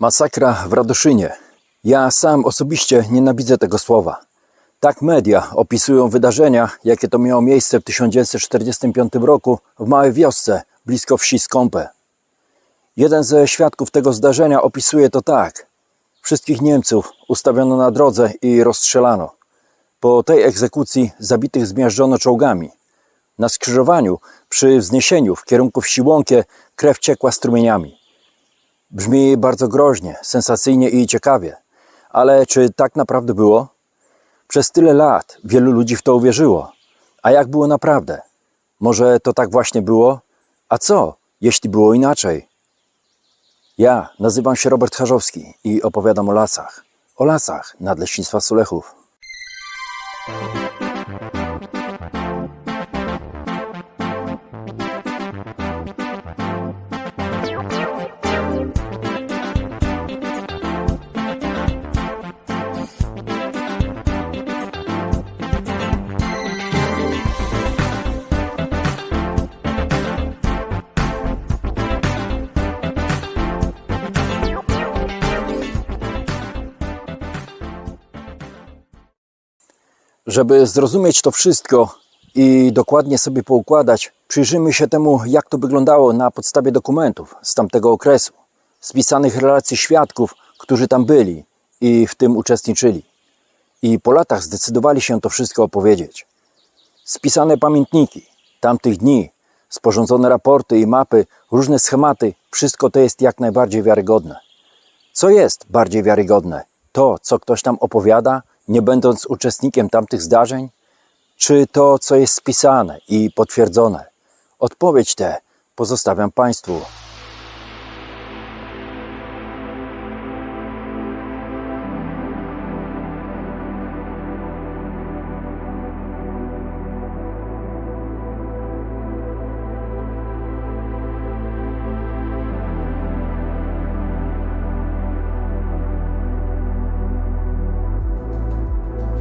Masakra w Radoszynie. Ja sam osobiście nienawidzę tego słowa. Tak media opisują wydarzenia, jakie to miało miejsce w 1945 roku w małej wiosce blisko wsi Skąpę. Jeden ze świadków tego zdarzenia opisuje to tak. Wszystkich Niemców ustawiono na drodze i rozstrzelano. Po tej egzekucji zabitych zmiażdżono czołgami. Na skrzyżowaniu, przy wzniesieniu w kierunku wsi Łąkie, krew ciekła strumieniami. Brzmi bardzo groźnie, sensacyjnie i ciekawie. Ale czy tak naprawdę było? Przez tyle lat wielu ludzi w to uwierzyło. A jak było naprawdę? Może to tak właśnie było? A co, jeśli było inaczej? Ja nazywam się Robert Charzowski i opowiadam o lasach. O lasach Nadleśnictwa Sulechów. Żeby zrozumieć to wszystko i dokładnie sobie poukładać, przyjrzyjmy się temu, jak to wyglądało na podstawie dokumentów z tamtego okresu, spisanych relacji świadków, którzy tam byli i w tym uczestniczyli. I po latach zdecydowali się to wszystko opowiedzieć. Spisane pamiętniki tamtych dni, sporządzone raporty i mapy, różne schematy, wszystko to jest jak najbardziej wiarygodne. Co jest bardziej wiarygodne? To, co ktoś tam opowiada, nie będąc uczestnikiem tamtych zdarzeń? Czy to, co jest spisane i potwierdzone? Odpowiedź tę pozostawiam Państwu.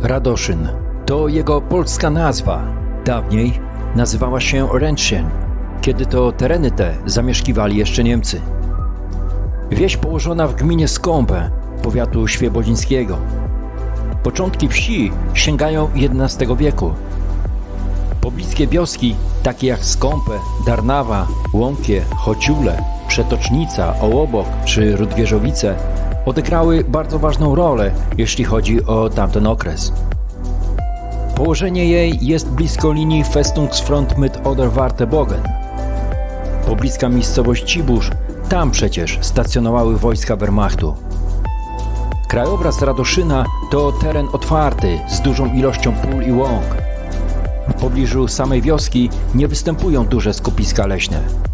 Radoszyn to jego polska nazwa. Dawniej nazywała się Ręczyn, kiedy to tereny te zamieszkiwali jeszcze Niemcy. Wieś położona w gminie Skąpę, powiatu świebodzińskiego. Początki wsi sięgają XI wieku. Pobliskie wioski, takie jak Skąpę, Darnawa, Łąkie, Chociule, Przetocznica, Ołobok czy Rudwierzowice odegrały bardzo ważną rolę, jeśli chodzi o tamten okres. Położenie jej jest blisko linii Festungsfront mit Oder-Wartebogen. Pobliska miejscowość Cibusz, tam przecież stacjonowały wojska Wehrmachtu. Krajobraz Radoszyna to teren otwarty z dużą ilością pól i łąk. W pobliżu samej wioski nie występują duże skupiska leśne.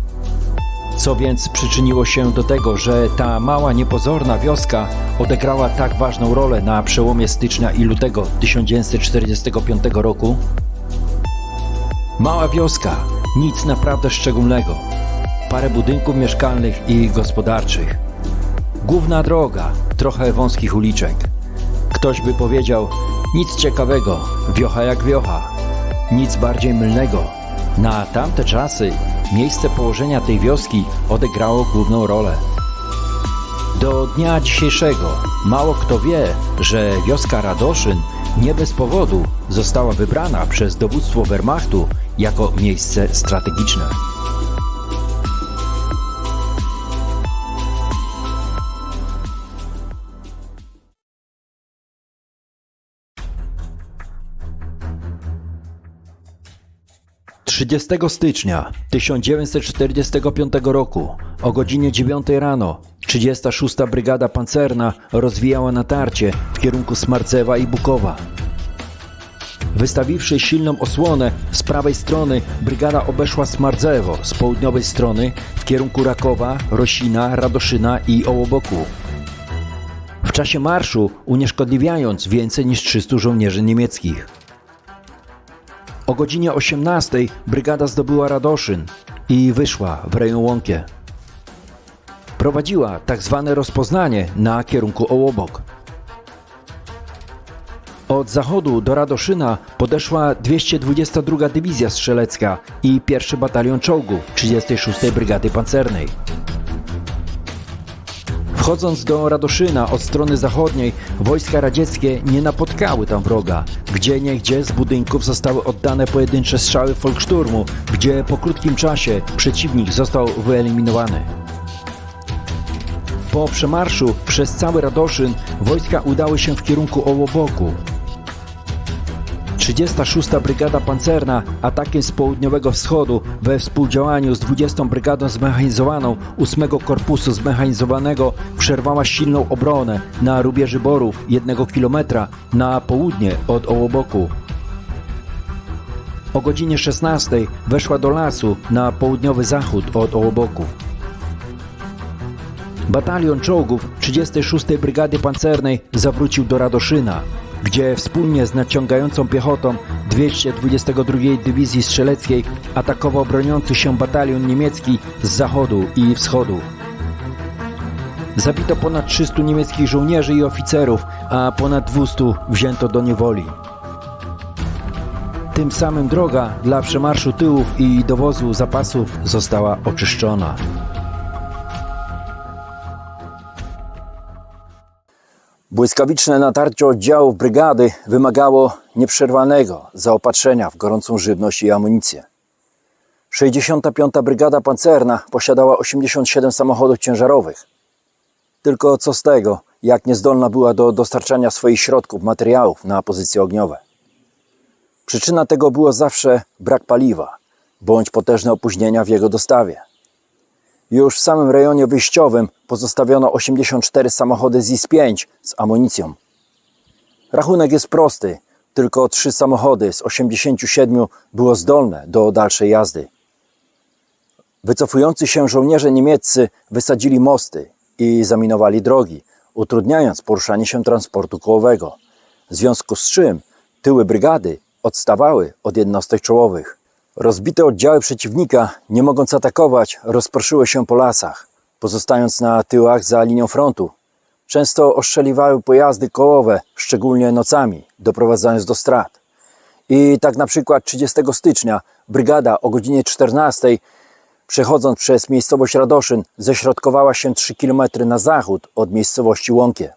Co więc przyczyniło się do tego, że ta mała, niepozorna wioska odegrała tak ważną rolę na przełomie stycznia i lutego 1945 roku? Mała wioska, nic naprawdę szczególnego. Parę budynków mieszkalnych i gospodarczych. Główna droga, trochę wąskich uliczek. Ktoś by powiedział, nic ciekawego, wiocha jak wiocha. Nic bardziej mylnego. Na tamte czasy miejsce położenia tej wioski odegrało główną rolę. Do dnia dzisiejszego mało kto wie, że wioska Radoszyn nie bez powodu została wybrana przez dowództwo Wehrmachtu jako miejsce strategiczne. Trzydziestego stycznia 1945 roku o godzinie 9 rano 36. Brygada Pancerna rozwijała natarcie w kierunku Smarcewa i Bukowa. Wystawiwszy silną osłonę z prawej strony, brygada obeszła Smarcewo z południowej strony w kierunku Rakowa, Rosina, Radoszyna i Ołoboku. W czasie marszu unieszkodliwiając więcej niż 300 żołnierzy niemieckich. O godzinie 18 brygada zdobyła Radoszyn i wyszła w rejon Łąkie. Prowadziła tak zwane rozpoznanie na kierunku Ołobok. Od zachodu do Radoszyna podeszła 222 Dywizja Strzelecka i 1 Batalion Czołgów 36 Brygady Pancernej. Wchodząc do Radoszyna od strony zachodniej, wojska radzieckie nie napotkały tam wroga. Gdzie niegdzie z budynków zostały oddane pojedyncze strzały Volkssturmu, gdzie po krótkim czasie przeciwnik został wyeliminowany. Po przemarszu przez cały Radoszyn wojska udały się w kierunku Ołoboku. 36. Brygada Pancerna atakiem z południowego wschodu we współdziałaniu z 20. Brygadą Zmechanizowaną 8 Korpusu Zmechanizowanego przerwała silną obronę na rubieży Borów 1 km na południe od Ołoboku. O godzinie 16 weszła do lasu na południowy zachód od Ołoboku. Batalion czołgów 36. Brygady Pancernej zawrócił do Radoszyna, gdzie wspólnie z naciągającą piechotą 222 Dywizji Strzeleckiej atakował broniący się batalion niemiecki z zachodu i wschodu. Zabito ponad 300 niemieckich żołnierzy i oficerów, a ponad 200 wzięto do niewoli. Tym samym droga dla przemarszu tyłów i dowozu zapasów została oczyszczona. Błyskawiczne natarcie oddziałów brygady wymagało nieprzerwanego zaopatrzenia w gorącą żywność i amunicję. 65. Brygada Pancerna posiadała 87 samochodów ciężarowych. Tylko co z tego, jak niezdolna była do dostarczania swoich środków, materiałów na pozycje ogniowe. Przyczyna tego było zawsze brak paliwa, bądź potężne opóźnienia w jego dostawie. Już w samym rejonie wyjściowym pozostawiono 84 samochody ZIS-5 z amunicją. Rachunek jest prosty, tylko trzy samochody z 87 było zdolne do dalszej jazdy. Wycofujący się żołnierze niemieccy wysadzili mosty i zaminowali drogi, utrudniając poruszanie się transportu kołowego, w związku z czym tyły brygady odstawały od jednostek czołowych. Rozbite oddziały przeciwnika, nie mogąc atakować, rozproszyły się po lasach, pozostając na tyłach za linią frontu. Często ostrzeliwały pojazdy kołowe, szczególnie nocami, doprowadzając do strat. I tak na przykład 30 stycznia brygada o godzinie 14 przechodząc przez miejscowość Radoszyn ześrodkowała się 3 km na zachód od miejscowości Łąkie.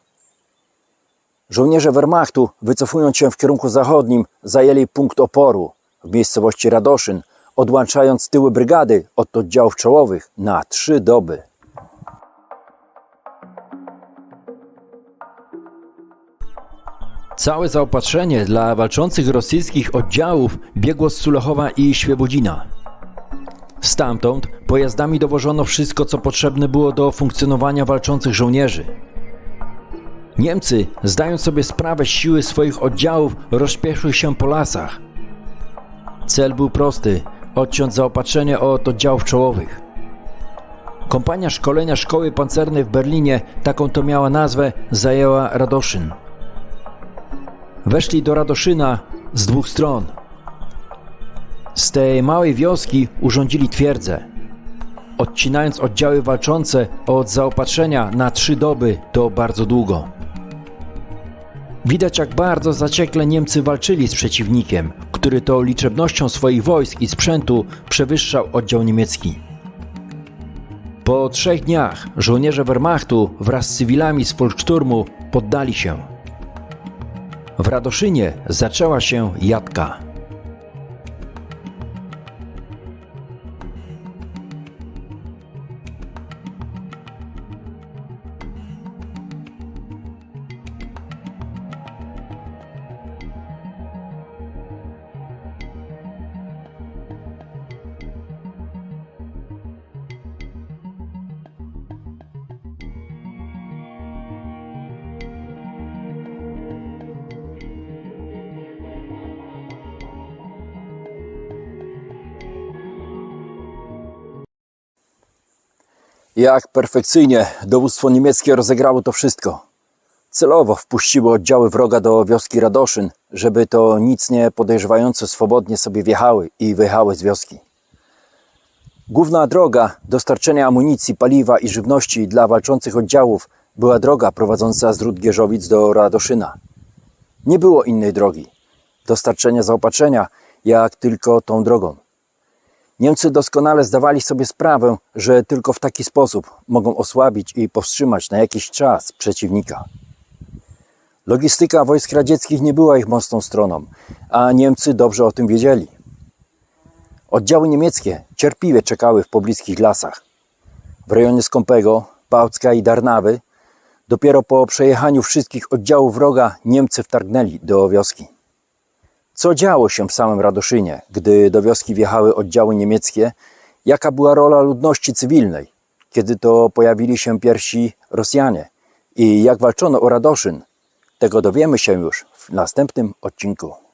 Żołnierze Wehrmachtu, wycofując się w kierunku zachodnim, zajęli punkt oporu w miejscowości Radoszyn, odłączając tyły brygady od oddziałów czołowych na trzy doby. Całe zaopatrzenie dla walczących rosyjskich oddziałów biegło z Sulechowa i Świebodzina. Stamtąd pojazdami dowożono wszystko, co potrzebne było do funkcjonowania walczących żołnierzy. Niemcy, zdając sobie sprawę z siły swoich oddziałów, rozpieszły się po lasach. Cel był prosty odciąć zaopatrzenie od oddziałów czołowych. Kompania szkolenia szkoły pancernej w Berlinie, taką to miała nazwę, zajęła Radoszyn. Weszli do Radoszyna z dwóch stron. Z tej małej wioski urządzili twierdzę. Odcinając oddziały walczące od zaopatrzenia na trzy doby to bardzo długo. Widać jak bardzo zaciekle Niemcy walczyli z przeciwnikiem, który to liczebnością swoich wojsk i sprzętu przewyższał oddział niemiecki. Po trzech dniach żołnierze Wehrmachtu wraz z cywilami z Volkssturmu poddali się. W Radoszynie zaczęła się jadka. Jak perfekcyjnie dowództwo niemieckie rozegrało to wszystko. Celowo wpuściło oddziały wroga do wioski Radoszyn, żeby to nic nie podejrzewające swobodnie sobie wjechały i wyjechały z wioski. Główna droga dostarczenia amunicji, paliwa i żywności dla walczących oddziałów była droga prowadząca z Ród Gierzowic do Radoszyna. Nie było innej drogi dostarczenia zaopatrzenia, jak tylko tą drogą. Niemcy doskonale zdawali sobie sprawę, że tylko w taki sposób mogą osłabić i powstrzymać na jakiś czas przeciwnika. Logistyka wojsk radzieckich nie była ich mocną stroną, a Niemcy dobrze o tym wiedzieli. Oddziały niemieckie cierpliwie czekały w pobliskich lasach. W rejonie Skąpego, Bałcka i Darnawy dopiero po przejechaniu wszystkich oddziałów wroga Niemcy wtargnęli do wioski. Co działo się w samym Radoszynie, gdy do wioski wjechały oddziały niemieckie? Jaka była rola ludności cywilnej, kiedy to pojawili się pierwsi Rosjanie? I jak walczono o Radoszyn? Tego dowiemy się już w następnym odcinku.